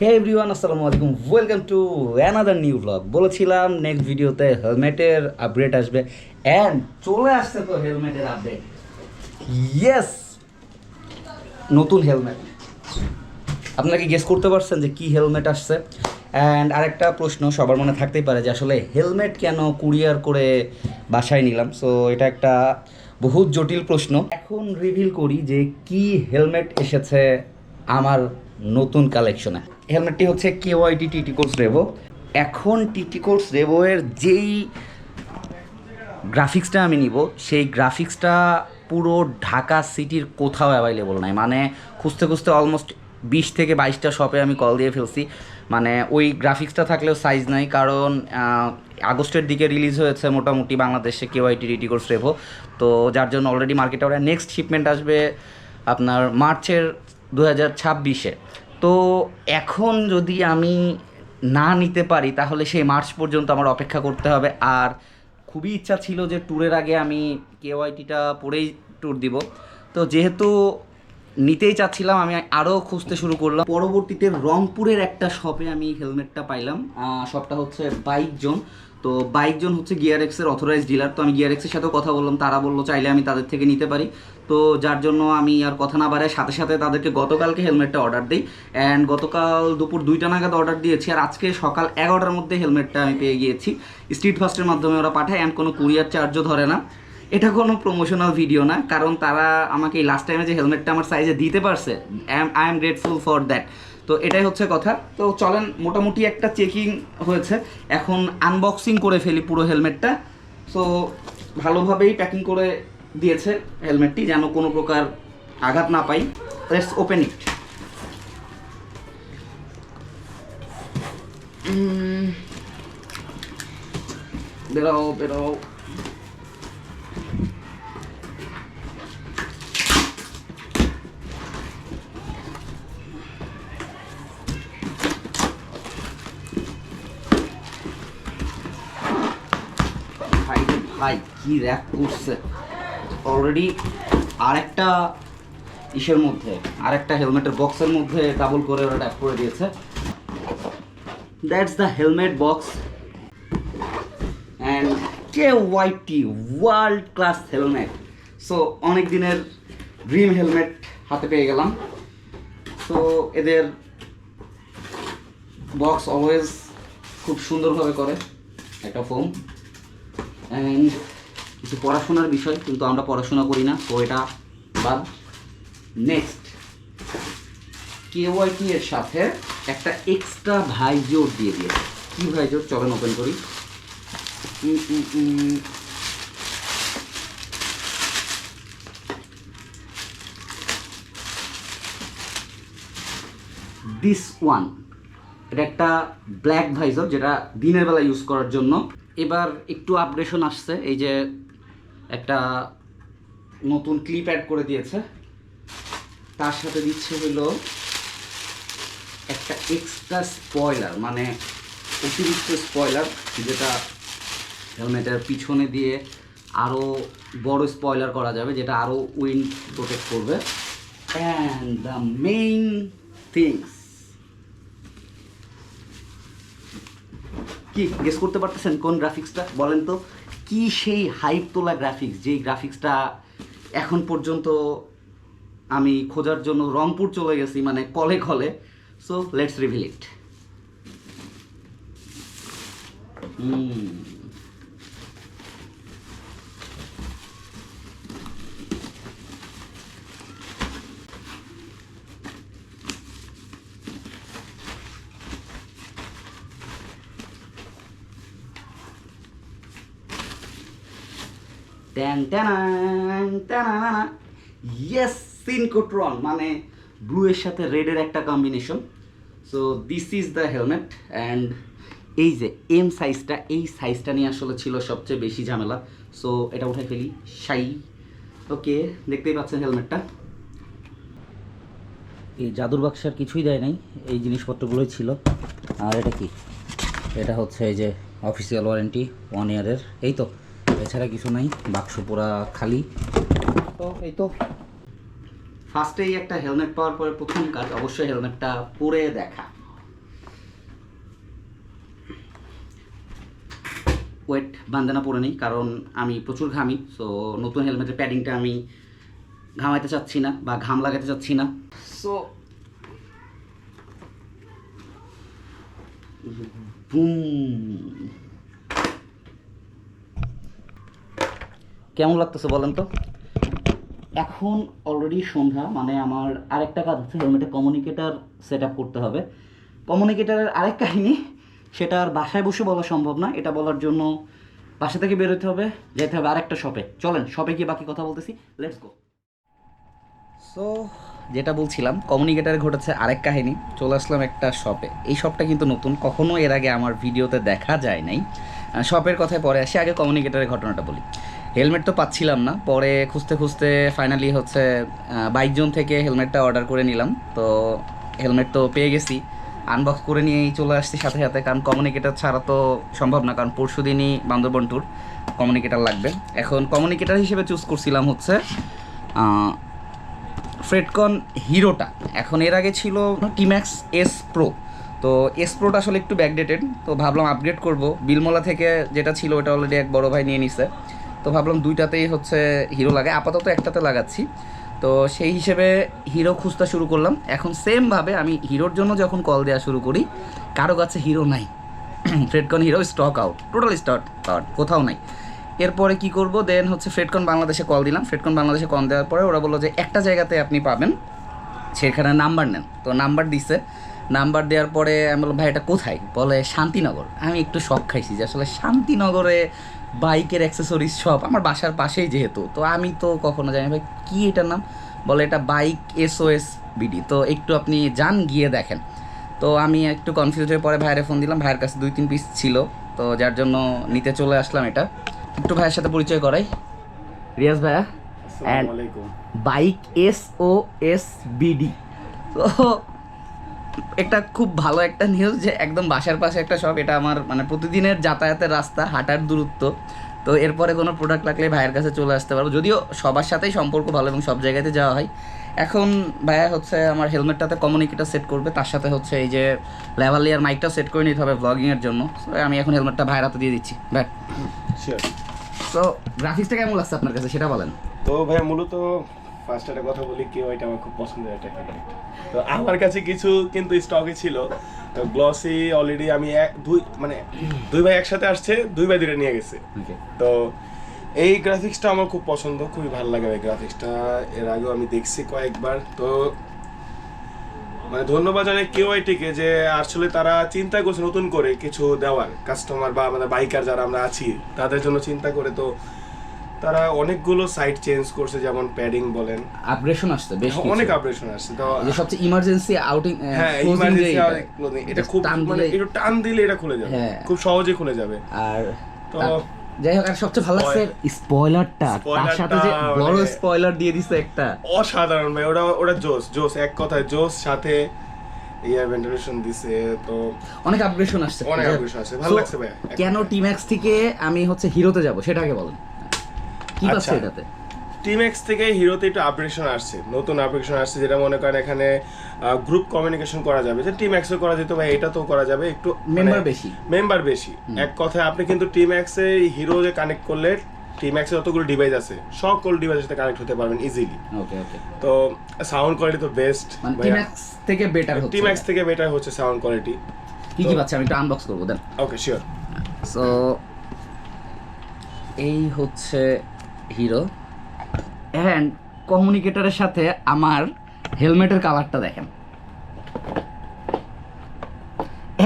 হে everyone আসসালামু আলাইকুম। Welcome to another new blog বলেছিলাম নেক্সট ভিডিওতে হেলমেটের আপডেট আসবে। অ্যান্ড চলে আসছে তো হেলমেটের আপডেট ইয়েস নতুন হেলমেট আপনারা কি গেস করতে পারছেন যে কি হেলমেট আসছে? অ্যান্ড আরেকটা প্রশ্ন সবার মনে থাকতেই পারে যে আসলে হেলমেট কেন কুরিয়ার করে বাসায় নিলাম? সো এটা একটা বহুত জটিল প্রশ্ন। এখন রিভিল করি যে কি হেলমেট এসেছে আমার নতুন কালেকশনে হেলমেটটি হচ্ছে কেওয়াইটি টিটি কোর্স রেভো এখন টিটি কোর্স রেভোয়ের যেই গ্রাফিক্সটা আমি নিব, সেই গ্রাফিক্সটা পুরো ঢাকা সিটির কোথাও অ্যাভেলেবল নাই। মানে খুঁজতে খুঁজতে অলমোস্ট বিশ থেকে বাইশটা শপে আমি কল দিয়ে ফেলছি। মানে ওই গ্রাফিক্সটা থাকলেও সাইজ নাই, কারণ আগস্টের দিকে রিলিজ হয়েছে মোটামুটি বাংলাদেশে কেওয়াইটি রিটি কোর্স রেভো তো যার জন্য অলরেডি মার্কেটে ওরা নেক্সট শিপমেন্ট আসবে। আপনার মার্চের দু হাজার ছাব্বিশে। তো এখন যদি আমি না নিতে পারি, তাহলে সেই মার্চ পর্যন্ত আমার অপেক্ষা করতে হবে। আর খুবই ইচ্ছা ছিল যে ট্যুরের আগে আমি কেওয়াইটিটা পরেই ট্যুর দিব। তো যেহেতু নিতেই চাচ্ছিলাম, আমি আরও খুঁজতে শুরু করলাম। পরবর্তীতে রংপুরের একটা শপে আমি হেলমেটটা পাইলাম। শপটা হচ্ছে বাইক জোন তো বাইক জোন হচ্ছে গিয়ার এক্সের অথরাইজ ডিলার তো আমি গিয়ার এক্সের সাথেও কথা বললাম। তারা বলল, চাইলে আমি তাদের থেকে নিতে পারি। তো যার জন্য আমি আর কথা না বাড়ায় সাথে সাথে তাদেরকে গতকালকে হেলমেটটা অর্ডার দিই। অ্যান্ড গতকাল দুপুর দুইটা নাগাদ অর্ডার দিয়েছি আর আজকে সকাল এগারোটার মধ্যে হেলমেটটা আমি পেয়ে গিয়েছি। স্ট্রিট ফাস্টের মাধ্যমে ওরা পাঠায় অ্যান্ড কোনো কুরিয়ার চার্জও ধরে না। এটা কোনো প্রমোশনাল ভিডিও না, কারণ তারা আমাকে এই লাস্ট টাইমে যে হেলমেটটা আমার সাইজে দিতে পারছে I am grateful for that তো এটাই হচ্ছে কথা। তো চলেন, মোটামুটি একটা চেকিং হয়েছে। এখন আনবক্সিং করে ফেলি পুরো হেলমেটটা। সো ভালোভাবেই প্যাকিং করে দিয়েছে হেলমেটটি যেন কোনো প্রকার আঘাত না পাই। লেটস ওপেন ইট বেরো বেরো ভাই ভাই, কি র্যাক করছে? অলরেডি আরেকটা ইসের মধ্যে, আরেকটা হেলমেটের বক্সের মধ্যে ডাবল করে ওরা ট্যাপ করে দিয়েছে। That's the helmet box and K YT world class helmet so অনেক দিনের ড্রিম হেলমেট হাতে পেয়ে গেলাম। তো এদের বক্স অলওয়েজ খুব সুন্দরভাবে করে একটা ফোম অ্যান্ড কিছু পড়াশোনার বিষয়, কিন্তু আমরা পড়াশোনা করি না। তো এটা বাদ। নেক্সট কেওয়াইটি এর সাথে একটা এক্সট্রা ভাই ভাইজোর দিয়ে দিয়েছে। কি ভাইজোর? চলেন ওপেন করি। দিস ওয়ান এটা একটা ব্ল্যাক ভাইজর, যেটা দিনের বেলা ইউজ করার জন্য। এবার একটু আপডেশন আসছে, এই যে একটা নতুন ক্লিপ অ্যাড করে দিয়েছে। তার সাথে দিচ্ছে হলো একটা এক্সট্রা স্পয়লার মানে অতিরিক্ত স্পয়লার যেটা হেলমেটের পিছনে দিয়ে আরও বড় স্পয়লার করা যাবে, যেটা আরও উইন্ড প্রোটেক্ট করবে। অ্যান্ড দ্য মেইন থিংস কি গেস করতে পারতেছেন কোন গ্রাফিক্সটা বলেন তো। কি সেই হাইপ তোলা গ্রাফিক্স যেই গ্রাফিক্সটা এখন পর্যন্ত আমি খোঁজার জন্য রংপুর চলে গেছি মানে কলে কলে। সো লেটস রিভিল ইট ট্যান ট্যানানা ইয়েস সিনকোট্রন মানে ব্লু এর সাথে রেডের একটা combination so this is the helmet and এই যে এম সাইজটা এই সাইজটা নিয়ে আসলে ছিল সবচেয়ে বেশি ঝামেলা। সো এটা উঠাই ফেলি শাই ওকে দেখতেই পাচ্ছেন হেলমেটটা এই জাদুর বাক্সার কিছুই দেয় নাই, এই জিনিসপত্রগুলোই ছিল। আর এটা কি? এটা হচ্ছে এই যে অফিসিয়াল ওয়ারেন্টি ওয়ান ইয়ারের এই তো। এছাড়া কিছু নাই, বাক্স পুরা খালি। তো এই তো। ফার্স্টেই একটা হেলমেট পাওয়ার পরে প্রথম কাজ অবশ্যই হেলমেটটা পরে দেখা। ওয়েট বান্দানা পরে নিই, কারণ আমি প্রচুর ঘামি সো নতুন হেলমেটের প্যাডিংটা আমি ঘামাইতে চাচ্ছি না বা ঘাম লাগাতে চাচ্ছি না। সো বুম কেমন লাগতেছে বলেন তো? এখন অলরেডি সন্ধ্যা মানে আমার আরেকটা কাজ হচ্ছে হেলমেটে কমিউনিকেটার সেট করতে হবে। কমিউনিকেটারের আরেক কাহিনী, সেটা আর বাসায় বসে বলা সম্ভব না। এটা বলার জন্য বাসা থেকে বেরোতে হবে যেতে হবে আরেকটা শপে চলেন শপে গিয়ে বাকি কথা বলতেছি। লেটস গো সো যেটা বলছিলাম কমিউনিকেটারে ঘটেছে আরেক কাহিনী। চলে আসলাম একটা শপে এই শপটা কিন্তু নতুন, কখনো এর আগে আমার ভিডিওতে দেখা যায় নাই। শপের কথায় পরে আসি, আগে কমিউনিকেটারের ঘটনাটা বলি। হেলমেট তো পাচ্ছিলাম না। পরে খুঁজতে খুঁজতে ফাইনালি হচ্ছে বাইক জোন থেকে হেলমেটটা অর্ডার করে নিলাম। তো হেলমেট তো পেয়ে গেছি। আনবক্স করে নিয়েই চলে আসছি সাথে সাথে, কারণ কমিউনিকেটার ছাড়া তো সম্ভব না, কারণ পরশু দিনই বান্দরবন ট্যুর কমিউনিকেটার লাগবে। এখন কমিউনিকেটার হিসেবে চুজ করছিলাম হচ্ছে ফ্রেডকন হিরোটা এখন এর আগে ছিল টিম্যাক্স এস প্রো তো এস প্রোটা আসলে একটু ব্যাকডেটেড তো ভাবলাম আপগ্রেড করব। বিলমলা থেকে যেটা ছিল, ওটা অলরেডি এক বড় ভাই নিয়ে নিছে। তো ভাবলাম দুইটাতেই হচ্ছে হিরো লাগে। আপাতত একটাতে লাগাচ্ছি। তো সেই হিসেবে হিরো খুঁজতে শুরু করলাম। এখন সেমভাবে আমি হিরোর জন্য যখন কল দেওয়া শুরু করি, কারও কাছে হিরো নাই। Freedconn hero stock out total stock out কোথাও নাই। এরপরে কি করব? দেন হচ্ছে ফ্রেডকন বাংলাদেশে কল দিলাম। ফ্রেডকন বাংলাদেশে কল দেওয়ার পরে ওরা বলল যে একটা জায়গাতে আপনি পাবেন। সেখানে নাম্বার নেন। তো নাম্বার দিছে। নাম্বার দেওয়ার পরে আমি বললাম ভাই এটা কোথায়? বলে শান্তিনগর। আমি একটু শখ খাইছি যে আসলে শান্তিনগরে বাইকের অ্যাক্সেসরিজ শপ আমার বাসার পাশেই যেহেতু। তো আমি তো কখনো জানি ভাই কী এটার নাম? বলে এটা বাইক এসওএস বিডি। তো একটু আপনি যান গিয়ে দেখেন। তো আমি একটু কনফিউজ হয়ে পরে ভাইয়ের ফোন দিলাম। ভাইয়ের কাছে দুই তিন পিস ছিল। তো যার জন্য নিতে চলে আসলাম এটা। একটু ভাইয়ের সাথে পরিচয় করাই। রিয়াজ ভাইয়া bike S O S BD. তো এটা খুব ভালো একটা নিউজ যে একদম বাসার পাশে একটা শপ এটা আমার মানে প্রতিদিনের যাতায়াতের রাস্তা হাঁটার দূরত্ব। তো এরপরে কোনো প্রোডাক্ট লাগলে ভাইয়ের কাছে চলে আসতে পারব। যদিও সবার সাথেই সম্পর্ক ভালো এবং সব জায়গাতে যাওয়া হয়। এখন ভাইয়া হচ্ছে আমার হেলমেটটাতে কমিউনিকেটার সেট করবে। তার সাথে হচ্ছে এই যে লেভালিয়ার মাইকটাও সেট করে নিতে হবে ব্লগিংয়ের জন্য। আমি এখন হেলমেটটা ভাইয়ের হাতে দিয়ে দিচ্ছি। ভাই তো গ্রাফিক্সটা কেমন লাগছে আপনার কাছে? সেটা বলেন। তো ভাইয়া মূলত ফার্স্ট একটা কথা বলি কেউ এটা আমার খুব পছন্দের একটা তো আমার কাছে কিছু কিন্তু স্টকে ছিল। তো গ্লসি অলরেডি আমি এক দুই মানে দুই ভাই একসাথে আসছে দুই ভাই দুটো নিয়ে গেছে। তো এই গ্রাফিক্সটা আমার খুব পছন্দ খুবই ভালো লাগে এই গ্রাফিক্সটা এর আগেও আমি দেখছি কয়েকবার। তো মানে ধন্যবাদ জানাই কেউ এটিকে যে আসলে তারা চিন্তা করছে নতুন করে কিছু দেওয়ার। কাস্টমার বা আমাদের বাইকার যারা আমরা আছি তাদের জন্য চিন্তা করে তো তারা অনেকগুলো সাইট চেঞ্জ করছে যেমন প্যাডিং বলেন। আপগ্রেশন আসছে বেশ কিছু। অনেক আপডেশন আসছে। তো সবচেয়ে ইমার্জেন্সি আউটিং হ্যাঁ ইমার্জেন্সি এটা। খুব মানে একটু টান দিলে এটা খুলে যাবে। হ্যাঁ। খুব সহজে খুলে যাবে। আর তো যাই হোক আর সবচেয়ে ভালো লাগছে স্পয়লারটা তার সাথে যে বড় মানে- স্পয়লার দিয়ে দিছে একটা। অসাধারণ ভাই ওটা ওটা জোস জোস এক কথায় জোস সাথে ইয়ার ভেন্টিলেশন দিছে তো অনেক আপগ্রেশন আসছে। অনেক upgrade আসছে, ভালো লাগছে ভাই, কেন কথায়। টিম্যাক্স থেকে আমি হচ্ছে হিরোতে যাব সেটা আগে বলেন। কি পাচ্ছে আচ্ছা। এটাতে? টিম এক্স থেকে হিরোতে একটু আপডেশন আসছে নতুন আপডেশন আসছে যেটা মনে করেন এখানে গ্রুপ কমিউনিকেশন করা যাবে। যে টিম এক্সও করা যেত তো করা যাবে একটু Member বেশি। মেম্বার বেশি। এক কথায় আপনি কিন্তু টিম এক্সে হিরো যে কানেক্ট করলে টিম এক্সে যতগুলো ডিভাইস আছে সকল ডিভাইসের সাথে কানেক্ট হতে পারবেন ইজিলি ওকে ওকে তো সাউন্ড কোয়ালিটি তো বেস্ট মানে টিম্যাক্স থেকে বেটার হচ্ছে টিম এক্স থেকে বেটার হচ্ছে সাউন্ড কোয়ালিটি কি কি পাচ্ছে? আমি একটু আনবক্স করব দেন। ওকে শিওর সো এই হচ্ছে হিরো। অ্যান্ড কমিউনিকেটরের সাথে আমার হেলমেটের কালারটা দেখেন।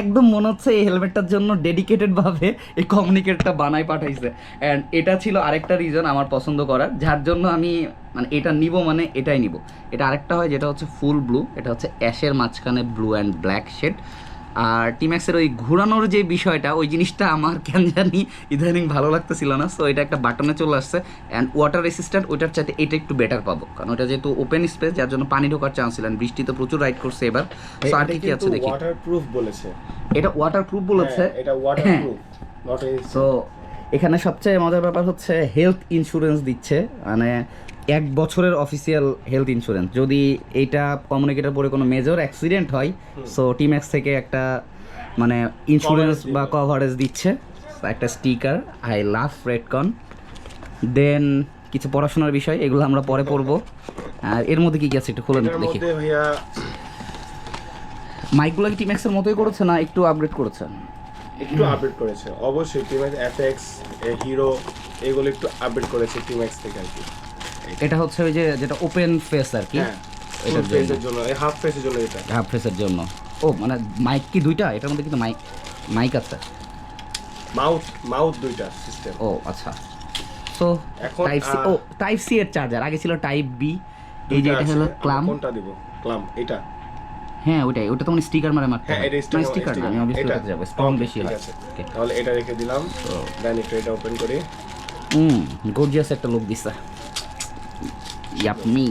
একদম মনে হচ্ছে এই হেলমেটটার জন্য ডেডিকেটেড ভাবে এই কমিউনিকেটটা বানাই পাঠাইছে। অ্যান্ড এটা ছিল আরেকটা রিজন আমার পছন্দ করার, যার জন্য আমি মানে এটা নিব মানে এটাই নিব। এটা আরেকটা হয়, যেটা হচ্ছে ফুল ব্লু এটা হচ্ছে অ্যাশের মাঝখানে ব্লু অ্যান্ড ব্ল্যাক শেড আর টিম্যাক্সের ওই ঘুরানোর যে বিষয়টা ওই জিনিসটা আমার কেন জানি ইদানিং ভালো লাগতেছিল না। সো এটা একটা বাটনে চলে আসছে। অ্যান্ড ওয়াটার রেসিস্ট্যান্ট ওইটার চাইতে এটা একটু বেটার পাবো। কারণ ওটা যেহেতু ওপেন স্পেস যার জন্য পানি ঢোকার চান্স ছিল। And বৃষ্টি তো প্রচুর রাইড করছে এবার। সো আর কি কি আছে দেখি? ওয়াটারপ্রুফ বলেছে। এটা ওয়াটার প্রুফ বলেছে? হ্যাঁ, এটা ওয়াটারপ্রুফ এ তো এখানে সবচেয়ে মজার ব্যাপার হচ্ছে হেলথ ইন্স্যুরেন্স দিচ্ছে। মানে এক বছরের অফিসিয়াল হেলথ ইন্স্যুরেন্স যদি এইটা কমিউনিকেটার পরে কোনো মেজর অ্যাক্সিডেন্ট হয় সো টিম্যাক্স থেকে একটা মানে ইন্স্যুরেন্স বা কভারেজ দিচ্ছে একটা স্টিকার আই লাভ রেডকন দেন কিছু পড়াশোনার বিষয় এগুলো আমরা পরে পড়ব। আর এর মধ্যে কি কি আছে একটু খুলে দেখি। মাইকগুলো কি টিম্যাক্সের মতোই করেছে না একটু আপগ্রেড করেছে? একটু আপডেট করেছে। অবশ্যই টিম্যাক্স এফএক্স হিরো এগুলো একটু আপডেট করেছে টিম্যাক্স থেকে আর কি। এটা হচ্ছে ওই যে যেটা ওপেন ফেস আর কি হ্যাঁ ফুল ফেসের জন্য। এই হাফ ফেসের জন্য এটা। হাফ ফেসের জন্য। ও মানে মাইক কি দুইটা? এটার মধ্যে কিন্তু মাইক মাইক আছে। মাউথ মাউথ দুইটা সিস্টেম ও আচ্ছা। সো এখন, টাইপ সি ও টাইপ সি এর চার্জার আগে ছিল টাইপ বি এই যে এটা হলো ক্লাম কোনটা দিব? ক্লাম এটা। হ্যাঁ ওইটাই। ওটা তো মানে স্টিকার মারে মারতে হ্যাঁ এটা মানে স্টিকার স্টিকার না আমি অবশ্যই করতে যাব। স্ট্রং বেশি হয়। ওকে তাহলে এটা রেখে দিলাম। দেন একটু এটা ওপেন করি। হুম গর্জিয়াস একটা লুক দিছে। ইয়াপমি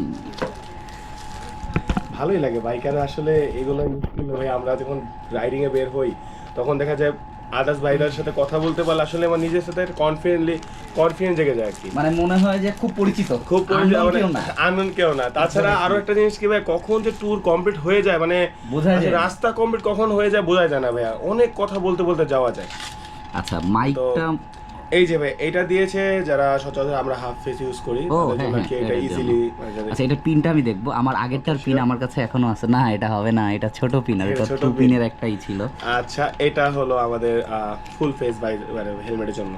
ভালোই লাগে বাইকার আসলে এগুলো ভাই আমরা যখন রাইডিং এ বের হই তখন দেখা যায় আদার্স বাইকারের সাথে কথা বলতে পারলে আসলে আমার নিজের সাথে কনফিডেন্টলি কনফিডেন্স জেগে যায় আর কি। মানে মনে হয় যে খুব পরিচিত। খুব না। আনন্দ কেউ না। তাছাড়া আরও একটা জিনিস কি ভাই কখন যে ট্যুর কমপ্লিট হয়ে যায় মানে বোঝা যায়। রাস্তা কমপ্লিট কখন হয়ে যায় বোঝা যায় না ভাইয়া। অনেক কথা বলতে বলতে যাওয়া যায়। আচ্ছা মাইকটা এই যে ভাই এটা দিয়েছে যারা সচরাচর আমরা হাফ ফেস ইউজ করি তাদের হ্যাঁ, জন্য কি হ্যাঁ, এটা ইজিলি আচ্ছা এটা পিনটা আমি দেখব। আমার আগেরটার পিন আমার কাছে এখনও আছে। না এটা হবে না এটা ছোট পিন আর এটা টু পিনের একটাই ছিল। আচ্ছা এটা হলো আমাদের ফুল ফেস বাই মানে হেলমেটের জন্য।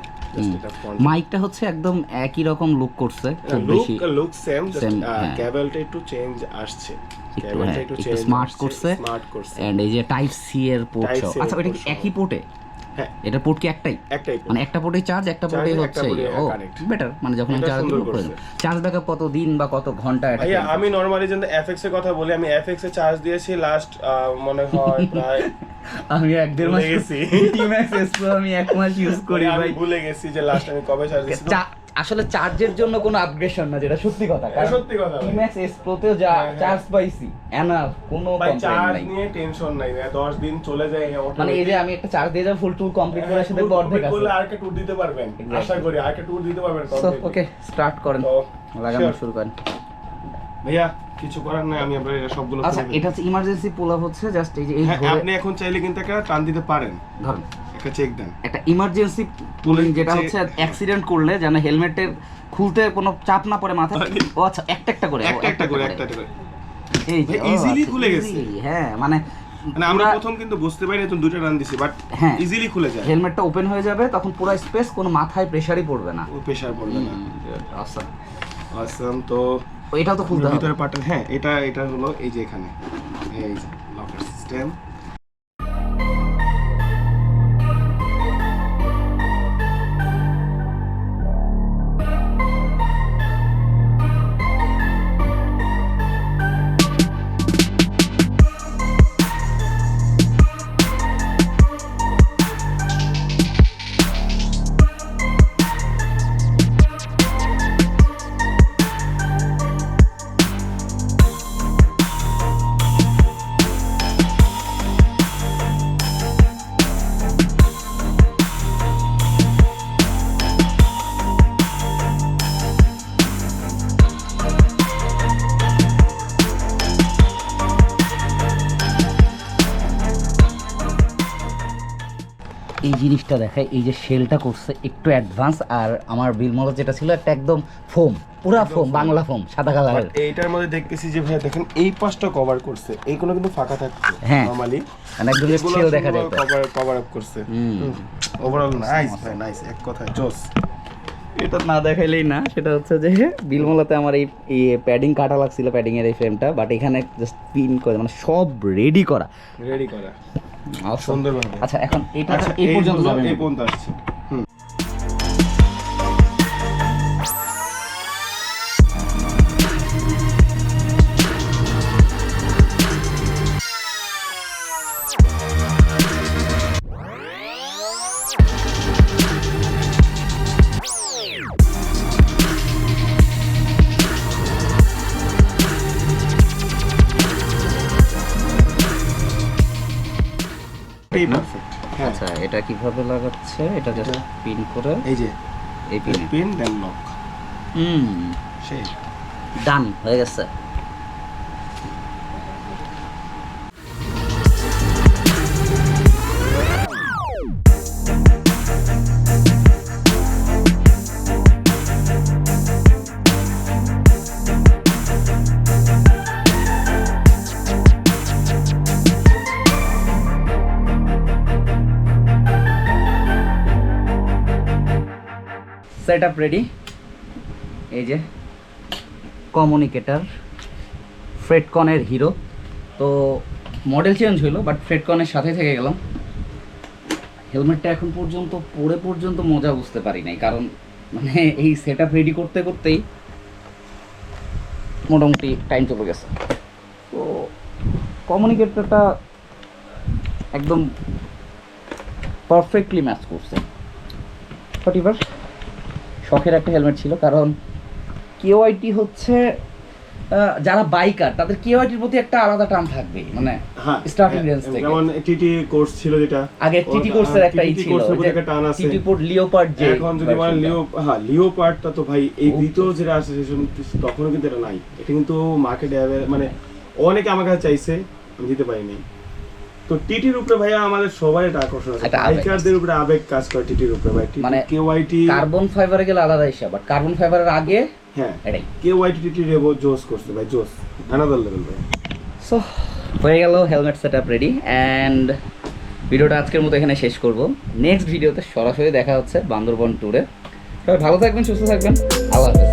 মাইকটা হচ্ছে একদম একই রকম লুক করছে খুব লুক বেশি লুক সেম। ক্যাবেলটা একটু চেঞ্জ আসছে। একটু হ্যাঁ স্মার্ট করছে। স্মার্ট করছে। এন্ড এই যে টাইপ সি এর পোর্ট আচ্ছা এটা কি একই পোর্টে হ্যাঁ। এটা পোর্ট কি একটাই। একটাই মানে একটা পোর্টে চার্জ একটা পোর্টে হচ্ছে ও বেটার মানে যখন আমি চার্জ দিব। চার্জ ব্যাকআপ কত দিন বা কত ঘণ্টা এটা আমি নরমালি যেন এফএক্স এর কথা বলি আমি এফএক্স এ চার্জ দিয়েছি লাস্ট মনে হয় প্রায় আমি এক দেড় মাস গেছি। টিম্যাক্স এসপ্রো আমি এক মাস ইউজ করি ভাই। ভুলে গেছি যে লাস্ট আমি কবে চার্জ দিয়েছি। আসলে চার্জের জন্য কোনো আপগ্রেশন না যেটা সত্যি কথা। কারণ সত্যি কথা ভাই। টিম্যাক্স এসপ্রোতেও যা হ্যাঁ, হ্যাঁ। চার্জ পাইছি এনাফ কোনো কমপ্লেইন চার্জ নাই। নিয়ে টেনশন নাই ভাই। 10 দিন চলে যায় মানে এই যে আমি একটা চার্জ দিয়ে যাব ফুল টুল কমপ্লিট করে সাথে হ্যাঁ, অর্ধেক আছে। করলে আরেকটা ট্যুর দিতে পারবেন. আশা করি আরেকটা ট্যুর দিতে পারবেন ওকে স্টার্ট করেন। লাগানো শুরু করেন। ভাইয়া কিছু করার নাই আমি আপনার সবগুলো আচ্ছা এটা হচ্ছে ইমার্জেন্সি পুল আপ হচ্ছে জাস্ট এই যে হ্যাঁ আপনি এখন চাইলে কিন্তু একটা টান দিতে পারেন। ধরেন। একটা চেক দেন। একটা ইমার্জেন্সি পুলিং যেটা হচ্ছে অ্যাক্সিডেন্ট করলে যেন হেলমেটের খুলতে কোনো চাপ না পড়ে মাথায়। ও আচ্ছা একটা একটা করে একটা একটা করে একটা করে। এই যে, easily আচ্ছা, খুলে গেছে। হ্যাঁ মানে মানে আমরা প্রথম কিন্তু বুঝতে পারিনি তুমি দুটো রান দিছি বাট হ্যাঁ। ইজিলি খুলে যায়। হেলমেটটা ওপেন হয়ে যাবে তখন পুরো স্পেস কোনো মাথায় প্রেসারই পড়বে না। প্রেসার পড়বে না। আচ্ছা আসাম তো এটাও তো খুলতে হবে। ভিতরে পার্ট হ্যাঁ এটা এটা হলো এই যে এখানে। এই লকার সিস্টেম এই জিনিসটা দেখায় এই যে শেলটা করছে একটু অ্যাডভান্স আর আমার বিলমলা যেটা ছিল একটা একদম ফোম পুরা ফোম বাংলা ফোম সাদা কালার এইটার মধ্যে দেখতেছি যে ভাই দেখেন এই পাশটা কভার করছে এইগুলো কিন্তু ফাঁকা থাকছে হ্যাঁ। নরমালি মানে একদম শেল দেখা যায় কভার কভার আপ করছে। হুম। ওভারঅল নাইস ভাই নাইস এক কথায় জোস। এটা না দেখাইলেই না সেটা হচ্ছে যে বিলমলাতে আমার এই এই প্যাডিং কাটা লাগছিল প্যাডিং এর এই ফ্রেমটা বাট এখানে জাস্ট পিন করে মানে সব রেডি করা। রেডি করা। সুন্দরভাবে আচ্ছা এখন এটা আচ্ছা এই পর্যন্ত যাবে এই পর্যন্ত আসছে। হুম। আচ্ছা এটা কীভাবে লাগাচ্ছে? এটা জাস্ট পিন করে এই যে এই পিন পিন দেন লক হুম। সেই। ডান হয়ে গেছে। সেট আপ রেডি এই যে কমিউনিকেটার ফ্রেডকনের হিরো তো মডেল চেঞ্জ হলো বাট ফ্রেডকনের সাথে থেকে গেলাম। হেলমেটটা এখন পর্যন্ত, পরে পর্যন্ত মজা বুঝতে পারি নাই, কারণ মানে এই সেট রেডি করতে করতেই মোটামুটি টাইম চলে গেছে। তো কমিউনিকেটরটা একদম পারফেক্টলি ম্যাচ করছে। বাট শখের একটা হেলমেট ছিল কারণ কেওআইটি হচ্ছে যারা বাইকার তাদের কেওআইটির প্রতি একটা আলাদা টান থাকবে মানে হ্যাঁ Starting range থেকে। যেমন টিটি কোর্স ছিল যেটা আগে টিটি কোর্সের একটা ই ছিল কোর্সের একটা টান আছে টিটি পোর্ট লিওপার্ড যে এখন যদি বলেন লিও হ্যাঁ লিও পার্টটা তো ভাই এই। দ্বিতীয় যেটা আসছে তখনও কিন্তু এটা নাই এটা কিন্তু মার্কেটে মানে অনেকে আমার কাছে চাইছে আমি দিতে পারিনি তো টিটির উপরে ভাইয়া আমাদের সবাই একটা আকর্ষণ আছে। বাইকারদের উপরে আবেগ কাজ করে টিটির উপরে ভাই। মানে কেউ আইটি কার্বন ফাইবারে গেলে আলাদা হিসাব বাট কার্বন ফাইবারের আগে হ্যাঁ এটাই। কেউ আইটি টিটি রেবো জোস করছে ভাই জোস। আনাদার লেভেল ভাই। সো হয়ে গেল helmet set up ready and ভিডিওটা আজকের মতো এখানে শেষ করব। নেক্সট ভিডিওতে সরাসরি দেখা হচ্ছে বান্দরবন ট্যুরে সবাই ভালো থাকবেন সুস্থ থাকবেন। আল্লাহ হাফেজ।